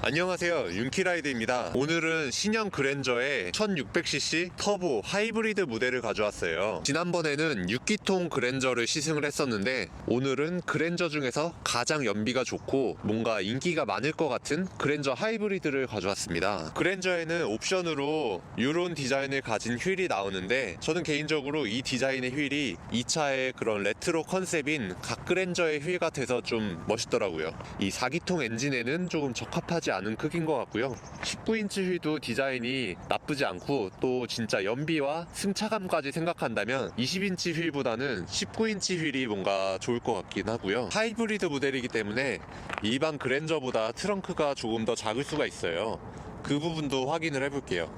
안녕하세요. 윤키라이드입니다. 오늘은 신형 그랜저의 1600cc 터보 하이브리드 모델을 가져왔어요. 지난번에는 6기통 그랜저를 시승을 했었는데 오늘은 그랜저 중에서 가장 연비가 좋고 뭔가 인기가 많을 것 같은 그랜저 하이브리드를 가져왔습니다. 그랜저에는 옵션으로 이런 디자인을 가진 휠이 나오는데 저는 개인적으로 이 디자인의 휠이 이 차의 그런 레트로 컨셉인 각 그랜저의 휠 같아서 좀 멋있더라고요. 이 4기통 엔진에는 조금 적합하지 않은 크기인 것 같고요. 19인치 휠도 디자인이 나쁘지 않고 또 진짜 연비와 승차감까지 생각한다면 20인치 휠보다는 19인치 휠이 뭔가 좋을 것 같긴 하고요. 하이브리드 모델이기 때문에 일반 그랜저보다 트렁크가 조금 더 작을 수가 있어요. 그 부분도 확인을 해볼게요.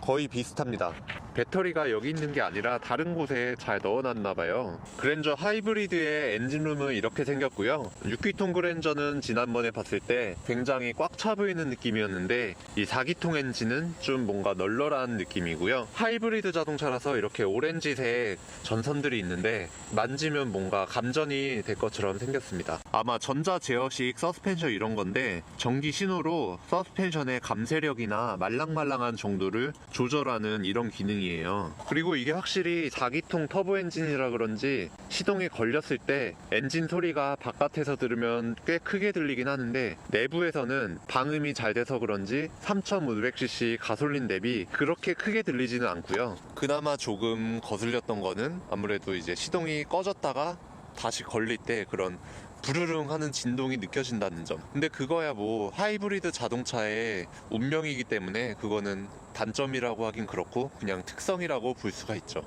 거의 비슷합니다. 배터리가 여기 있는 게 아니라 다른 곳에 잘 넣어놨나 봐요. 그랜저 하이브리드의 엔진룸은 이렇게 생겼고요. 6기통 그랜저는 지난번에 봤을 때 굉장히 꽉 차 보이는 느낌이었는데 이 4기통 엔진은 좀 뭔가 널널한 느낌이고요. 하이브리드 자동차라서 이렇게 오렌지색 전선들이 있는데 만지면 뭔가 감전이 될 것처럼 생겼습니다. 아마 전자 제어식 서스펜션 이런 건데 전기 신호로 서스펜션의 감쇄력이나 말랑말랑한 정도를 조절하는 이런 기능이 에요. 그리고 이게 확실히 4기통 터보 엔진이라 그런지 시동이 걸렸을 때 엔진 소리가 바깥에서 들으면 꽤 크게 들리긴 하는데 내부에서는 방음이 잘 돼서 그런지 3500cc 가솔린 대비 그렇게 크게 들리지는 않고요. 그나마 조금 거슬렸던 거는 아무래도 이제 시동이 꺼졌다가 다시 걸릴 때 그런 부르릉 하는 진동이 느껴진다는 점. 근데 그거야 뭐 하이브리드 자동차의 운명이기 때문에 그거는 단점이라고 하긴 그렇고 그냥 특성이라고 볼 수가 있죠.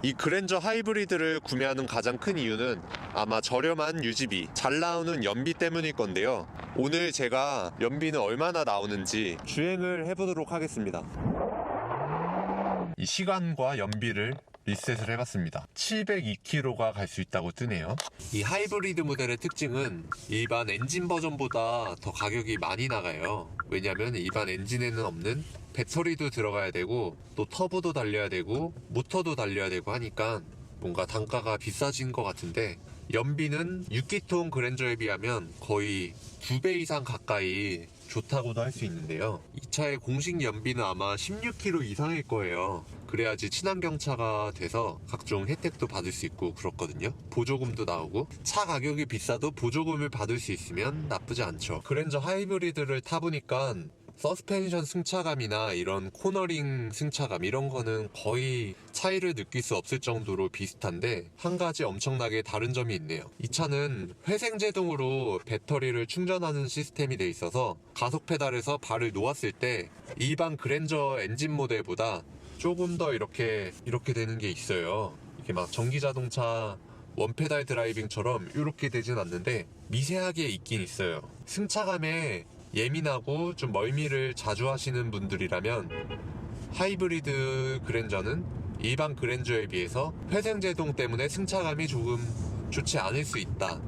이 그랜저 하이브리드를 구매하는 가장 큰 이유는 아마 저렴한 유지비, 잘 나오는 연비 때문일 건데요. 오늘 제가 연비는 얼마나 나오는지 주행을 해보도록 하겠습니다. 이 시간과 연비를 리셋을 해봤습니다. 702km가 갈 수 있다고 뜨네요. 이 하이브리드 모델의 특징은 일반 엔진 버전보다 더 가격이 많이 나가요. 왜냐면 일반 엔진에는 없는 배터리도 들어가야 되고 또 터보도 달려야 되고 모터도 달려야 되고 하니까 뭔가 단가가 비싸진 것 같은데 연비는 6기통 그랜저에 비하면 거의 두배 이상 가까이 좋다고도 할 수 있는데요. 이 차의 공식 연비는 아마 16km 이상일 거예요. 그래야지 친환경차가 돼서 각종 혜택도 받을 수 있고 그렇거든요. 보조금도 나오고 차 가격이 비싸도 보조금을 받을 수 있으면 나쁘지 않죠. 그랜저 하이브리드를 타보니까 서스펜션 승차감이나 이런 코너링 승차감 이런 거는 거의 차이를 느낄 수 없을 정도로 비슷한데 한 가지 엄청나게 다른 점이 있네요. 이 차는 회생제동으로 배터리를 충전하는 시스템이 돼 있어서 가속 페달에서 발을 놓았을 때 일반 그랜저 엔진 모델보다 조금 더 이렇게 이렇게 되는 게 있어요. 이게 막 전기 자동차 원페달 드라이빙처럼 이렇게 되진 않는데 미세하게 있긴 있어요. 승차감에 예민하고 좀 멀미를 자주 하시는 분들이라면 하이브리드 그랜저는 일반 그랜저에 비해서 회생제동 때문에 승차감이 조금 좋지 않을 수 있다.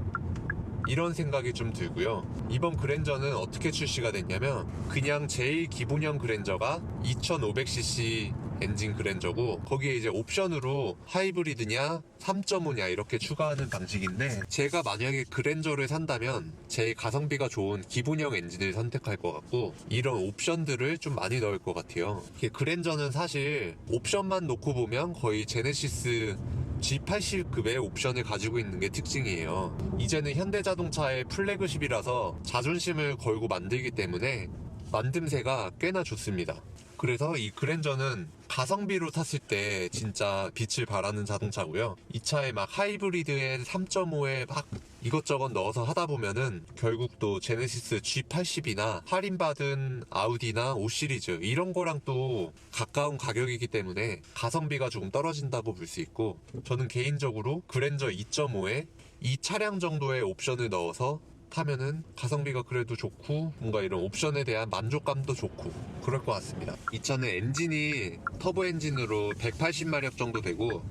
이런 생각이 좀 들고요. 이번 그랜저는 어떻게 출시가 됐냐면 그냥 제일 기본형 그랜저가 2500cc 엔진 그랜저고 거기에 이제 옵션으로 하이브리드냐 3.5냐 이렇게 추가하는 방식인데 제가 만약에 그랜저를 산다면 제일 가성비가 좋은 기본형 엔진을 선택할 것 같고 이런 옵션들을 좀 많이 넣을 것 같아요. 그랜저는 사실 옵션만 놓고 보면 거의 제네시스 G80급의 옵션을 가지고 있는 게 특징이에요. 이제는 현대자동차의 플래그십이라서 자존심을 걸고 만들기 때문에 만듦새가 꽤나 좋습니다. 그래서 이 그랜저는 가성비로 탔을 때 진짜 빛을 발하는 자동차고요. 이 차에 막 하이브리드에 3.5에 막 이것저것 넣어서 하다 보면은 결국 또 제네시스 G80이나 할인받은 아우디나 5 시리즈 이런 거랑 또 가까운 가격이기 때문에 가성비가 조금 떨어진다고 볼 수 있고 저는 개인적으로 그랜저 2.5에 이 차량 정도의 옵션을 넣어서 타면은 가성비가 그래도 좋고 뭔가 이런 옵션에 대한 만족감도 좋고 그럴 것 같습니다. 이 차는 엔진이 터보 엔진으로 180마력 정도 되고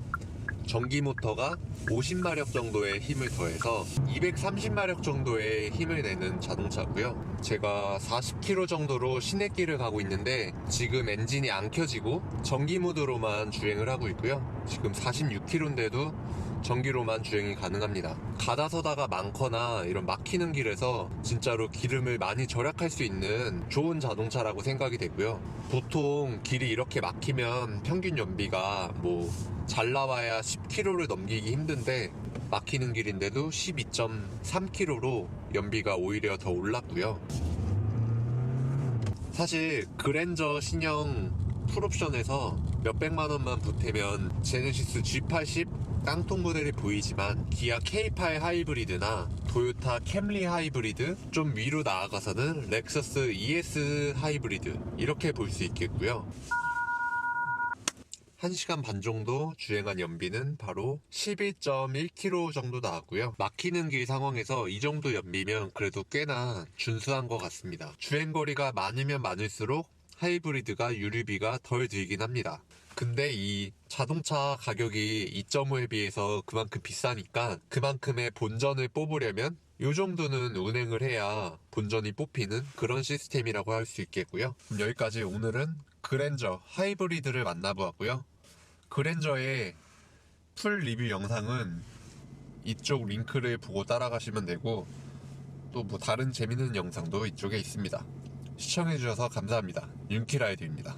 전기 모터가 50마력 정도의 힘을 더해서 230마력 정도의 힘을 내는 자동차고요. 제가 40km 정도로 시내길을 가고 있는데 지금 엔진이 안 켜지고 전기 모드로만 주행을 하고 있고요. 지금 46km인데도 전기로만 주행이 가능합니다. 가다서다가 많거나 이런 막히는 길에서 진짜로 기름을 많이 절약할 수 있는 좋은 자동차라고 생각이 되고요. 보통 길이 이렇게 막히면 평균 연비가 뭐 잘 나와야 10km를 넘기기 힘든데 막히는 길인데도 12.3km로 연비가 오히려 더 올랐고요. 사실 그랜저 신형 풀옵션에서 몇백만 원만 보태면 제네시스 G80 깡통 모델이 보이지만 기아 K8 하이브리드나 도요타 캠리 하이브리드 좀 위로 나아가서는 렉서스 ES 하이브리드 이렇게 볼 수 있겠고요. 1시간 반 정도 주행한 연비는 바로 11.1km 정도 나왔고요. 막히는 길 상황에서 이 정도 연비면 그래도 꽤나 준수한 것 같습니다. 주행거리가 많으면 많을수록 하이브리드가 유류비가 덜 들긴 합니다. 근데 이 자동차 가격이 2.5에 비해서 그만큼 비싸니까 그만큼의 본전을 뽑으려면 이 정도는 운행을 해야 본전이 뽑히는 그런 시스템이라고 할 수 있겠고요. 그럼 여기까지 오늘은 그랜저 하이브리드를 만나보았고요. 그랜저의 풀 리뷰 영상은 이쪽 링크를 보고 따라가시면 되고 또 뭐 다른 재밌는 영상도 이쪽에 있습니다. 시청해주셔서 감사합니다. 윤키라이드입니다.